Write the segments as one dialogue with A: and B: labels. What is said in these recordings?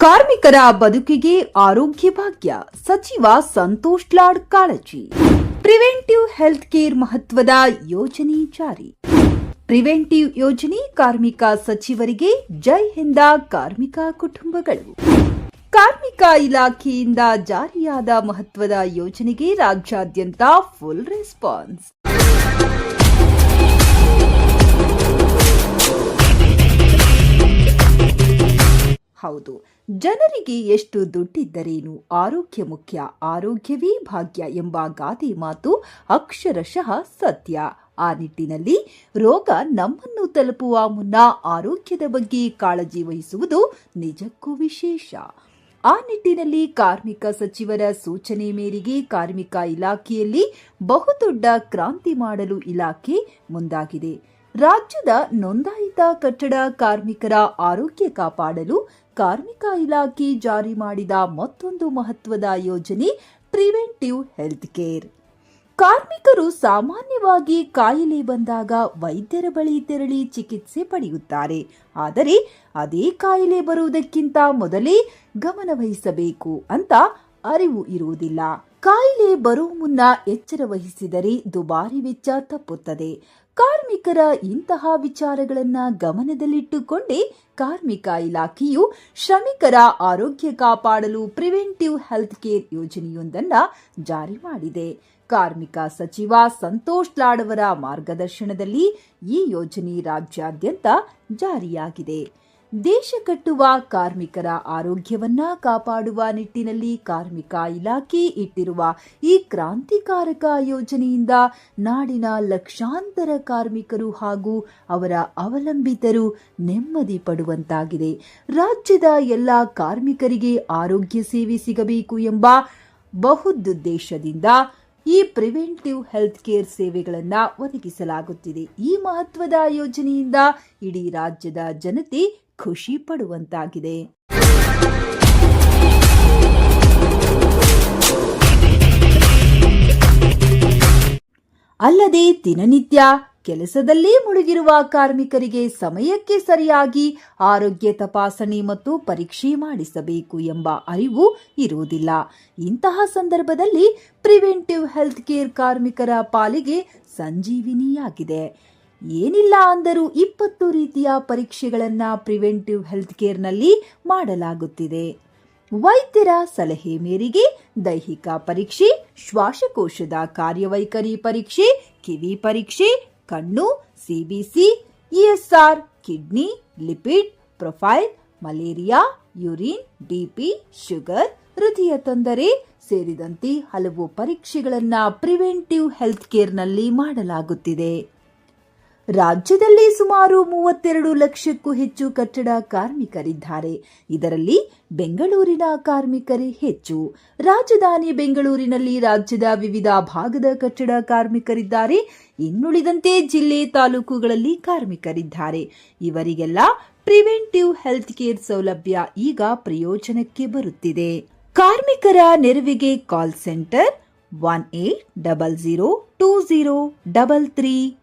A: ಕಾರ್ಮಿಕರ ಬದುಕಿಗೆ ಆರೋಗ್ಯ ಭಾಗ್ಯ, ಸಚಿವ ಸಂತೋಷ್ ಲಾಡ್ ಕಾಳಜಿ. ಪ್ರಿವೆಂಟಿವ್ ಹೆಲ್ತ್ ಕೇರ್ ಮಹತ್ವದ ಯೋಜನೆ ಜಾರಿ. ಪ್ರಿವೆಂಟಿವ್ ಯೋಜನೆ ಕಾರ್ಮಿಕ ಸಚಿವರಿಗೆ ಜೈ ಹಿಂದ ಕಾರ್ಮಿಕ ಕುಟುಂಬಗಳು. ಕಾರ್ಮಿಕ ಇಲಾಖೆಯಿಂದ ಜಾರಿಯಾದ ಮಹತ್ವದ ಯೋಜನೆಗೆ ರಾಜ್ಯಾದ್ಯಂತ ಫುಲ್ ರೆಸ್ಪಾನ್ಸ್ ಹೌದು. ಜನರಿಗೆ ಎಷ್ಟು ದುಡ್ಡಿದ್ದರೇನು? ಆರೋಗ್ಯ ಮುಖ್ಯ, ಆರೋಗ್ಯವೇ ಭಾಗ್ಯ ಎಂಬ ಗಾದೆ ಮಾತು ಅಕ್ಷರಶಃ ಸತ್ಯ. ಆ ನಿಟ್ಟಿನಲ್ಲಿ ರೋಗ ನಮ್ಮನ್ನು ತಲುಪುವ ಮುನ್ನ ಆರೋಗ್ಯದ ಬಗ್ಗೆ ಕಾಳಜಿ ವಹಿಸುವುದು ನಿಜಕ್ಕೂ ವಿಶೇಷ. ಆ ನಿಟ್ಟಿನಲ್ಲಿ ಕಾರ್ಮಿಕ ಸಚಿವರ ಸೂಚನೆ ಮೇರೆಗೆ ಕಾರ್ಮಿಕ ಇಲಾಖೆಯಲ್ಲಿ ಬಹುದೊಡ್ಡ ಕ್ರಾಂತಿ ಮಾಡಲು ಇಲಾಖೆ ಮುಂದಾಗಿದೆ. ರಾಜ್ಯದ ನೋಂದಾಯಿತ ಕಟ್ಟಡ ಕಾರ್ಮಿಕರ ಆರೋಗ್ಯ ಕಾಪಾಡಲು ಕಾರ್ಮಿಕ ಇಲಾಖೆ ಜಾರಿ ಮಾಡಿದ ಮತ್ತೊಂದು ಮಹತ್ವದ ಯೋಜನೆ ಪ್ರಿವೆಂಟಿವ್ ಹೆಲ್ತ್ ಕೇರ್. ಕಾರ್ಮಿಕರು ಸಾಮಾನ್ಯವಾಗಿ ಕಾಯಿಲೆ ಬಂದಾಗ ವೈದ್ಯರ ಬಳಿ ತೆರಳಿ ಚಿಕಿತ್ಸೆ ಪಡೆಯುತ್ತಾರೆ. ಆದರೆ ಅದೇ ಕಾಯಿಲೆ ಬರುವುದಕ್ಕಿಂತ ಮೊದಲೇ ಗಮನವಹಿಸಬೇಕು ಅಂತ ಅರಿವು ಇರುವುದಿಲ್ಲ. ಕಾಯಿಲೆ ಬರುವ ಮುನ್ನ ಎಚ್ಚರ ವಹಿಸಿದರೆ ದುಬಾರಿ ವೆಚ್ಚ ತಪ್ಪುತ್ತದೆ. ಕಾರ್ಮಿಕರ ಇಂತಹ ವಿಚಾರಗಳನ್ನು ಗಮನದಲ್ಲಿಟ್ಟುಕೊಂಡೇ ಕಾರ್ಮಿಕ ಇಲಾಖೆಯು ಶ್ರಮಿಕರ ಆರೋಗ್ಯ ಕಾಪಾಡಲು ಪ್ರಿವೆಂಟಿವ್ ಹೆಲ್ತ್ ಕೇರ್ ಯೋಜನೆಯೊಂದನ್ನು ಜಾರಿ ಮಾಡಿದೆ. ಕಾರ್ಮಿಕ ಸಚಿವ ಸಂತೋಷ್ ಲಾಡವರ ಮಾರ್ಗದರ್ಶನದಲ್ಲಿ ಈ ಯೋಜನೆ ರಾಜ್ಯಾದ್ಯಂತ ಜಾರಿಯಾಗಿದೆ. ದೇಶ ಕಟ್ಟುವ ಕಾರ್ಮಿಕರ ಆರೋಗ್ಯವನ್ನ ಕಾಪಾಡುವ ನಿಟ್ಟಿನಲ್ಲಿ ಕಾರ್ಮಿಕ ಇಲಾಖೆ ಇಟ್ಟಿರುವ ಈ ಕ್ರಾಂತಿಕಾರಕ ಯೋಜನೆಯಿಂದ ನಾಡಿನ ಲಕ್ಷಾಂತರ ಕಾರ್ಮಿಕರು ಹಾಗೂ ಅವರ ಅವಲಂಬಿತರು ನೆಮ್ಮದಿ ಪಡುವಂತಾಗಿದೆ. ರಾಜ್ಯದ ಎಲ್ಲ ಕಾರ್ಮಿಕರಿಗೆ ಆರೋಗ್ಯ ಸೇವೆ ಸಿಗಬೇಕು ಎಂಬ ಬಹುದುದ್ದೇಶದಿಂದ ಈ ಪ್ರಿವೆಂಟಿವ್ ಹೆಲ್ತ್ ಕೇರ್ ಸೇವೆಗಳನ್ನು ಒದಗಿಸಲಾಗುತ್ತಿದೆ. ಈ ಮಹತ್ವದ ಯೋಜನೆಯಿಂದ ಇಡೀ ರಾಜ್ಯದ ಜನತೆ ಖುಷಿ ಪಡುವಂತಾಗಿದೆ. ಅಲ್ಲದೆ ದಿನನಿತ್ಯ ಕೆಲಸದಲ್ಲೇ ಮುಳುಗಿರುವ ಕಾರ್ಮಿಕರಿಗೆ ಸಮಯಕ್ಕೆ ಸರಿಯಾಗಿ ಆರೋಗ್ಯ ತಪಾಸಣೆ ಮತ್ತು ಪರೀಕ್ಷೆ ಮಾಡಿಸಬೇಕು ಎಂಬ ಅರಿವು ಇರುವುದಿಲ್ಲ. ಇಂತಹ ಸಂದರ್ಭದಲ್ಲಿ ಪ್ರಿವೆಂಟಿವ್ ಹೆಲ್ತ್ ಕೇರ್ ಕಾರ್ಮಿಕರ ಪಾಲಿಗೆ ಸಂಜೀವಿನಿಯಾಗಿದೆ. ಏನಿಲ್ಲ ಅಂದರೂ ಇಪ್ಪತ್ತು ರೀತಿಯ ಪರೀಕ್ಷೆಗಳನ್ನು ಪ್ರಿವೆಂಟಿವ್ ಹೆಲ್ತ್ ಕೇರ್ನಲ್ಲಿ ಮಾಡಲಾಗುತ್ತಿದೆ. ವೈದ್ಯರ ಸಲಹೆ ಮೇರೆಗೆ ದೈಹಿಕ ಪರೀಕ್ಷೆ, ಶ್ವಾಸಕೋಶದ ಕಾರ್ಯವೈಖರಿ ಪರೀಕ್ಷೆ, ಕಿವಿ ಪರೀಕ್ಷೆ, ಕಣ್ಣು CBC ESR kidney, lipid, profile, malaria, urine DP sugar, ಹೃದಯ ತೊಂದರೆ ಸೇರಿದಂತೆ ಹಲವು ಪರೀಕ್ಷೆಗಳನ್ನು ಪ್ರಿವೆಂಟಿವ್ ಹೆಲ್ತ್ ಕೇರ್ನಲ್ಲಿ ಮಾಡಲಾಗುತ್ತಿದೆ. ರಾಜ್ಯದಲ್ಲಿ ಸುಮಾರು ಮೂವತ್ತೆರಡು ಲಕ್ಷಕ್ಕೂ ಹೆಚ್ಚು ಕಟ್ಟಡ ಕಾರ್ಮಿಕರಿದ್ದಾರೆ. ಇದರಲ್ಲಿ ಬೆಂಗಳೂರಿನ ಕಾರ್ಮಿಕರೇ ಹೆಚ್ಚು. ರಾಜಧಾನಿ ಬೆಂಗಳೂರಿನಲ್ಲಿ ರಾಜ್ಯದ ವಿವಿಧ ಭಾಗದ ಕಟ್ಟಡ ಕಾರ್ಮಿಕರಿದ್ದಾರೆ. ಇನ್ನುಳಿದಂತೆ ಜಿಲ್ಲೆ ತಾಲೂಕುಗಳಲ್ಲಿ ಕಾರ್ಮಿಕರಿದ್ದಾರೆ. ಇವರಿಗೆಲ್ಲ ಪ್ರಿವೆಂಟಿವ್ ಹೆಲ್ತ್ ಕೇರ್ ಸೌಲಭ್ಯ ಈಗ ಪ್ರಯೋಜನಕ್ಕೆ ಬರುತ್ತಿದೆ. ಕಾರ್ಮಿಕರ ನೆರವಿಗೆ call centre one eight double zero two zero double three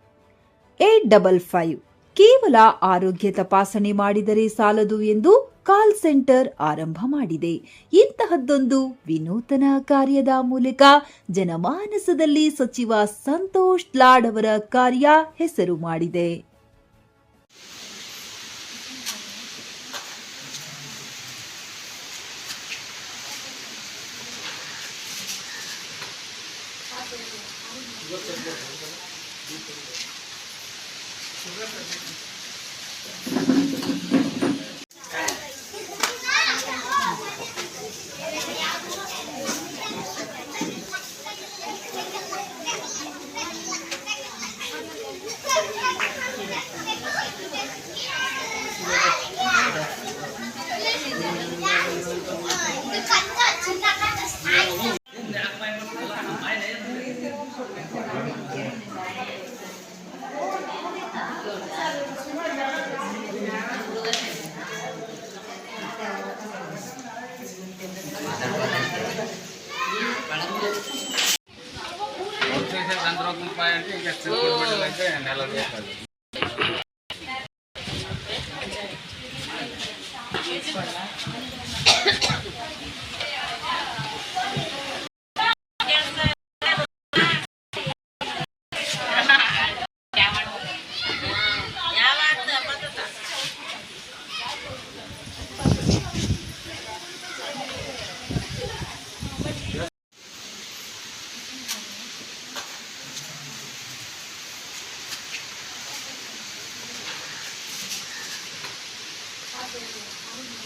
A: eight double five. ಕೇವಲ ಆರೋಗ್ಯ ತಪಾಸಣೆ ಮಾಡಿದರೆ ಸಾಲದು ಎಂದು ಕಾಲ್ ಸೆಂಟರ್ ಆರಂಭ ಮಾಡಿದೆ. ಇಂತಹದ್ದೊಂದು ವಿನೂತನ ಕಾರ್ಯದ ಮೂಲಕ ಜನಮಾನಸದಲ್ಲಿ ಸಚಿವ ಸಂತೋಷ್ ಲಾಡ್ ಅವರ ಕಾರ್ಯ ಹೆಸರು ಮಾಡಿದೆ.
B: Segura pra. రంధ్రోగం అంటే ఇంకా చిన్న అంటే నెల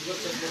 C: Gracias.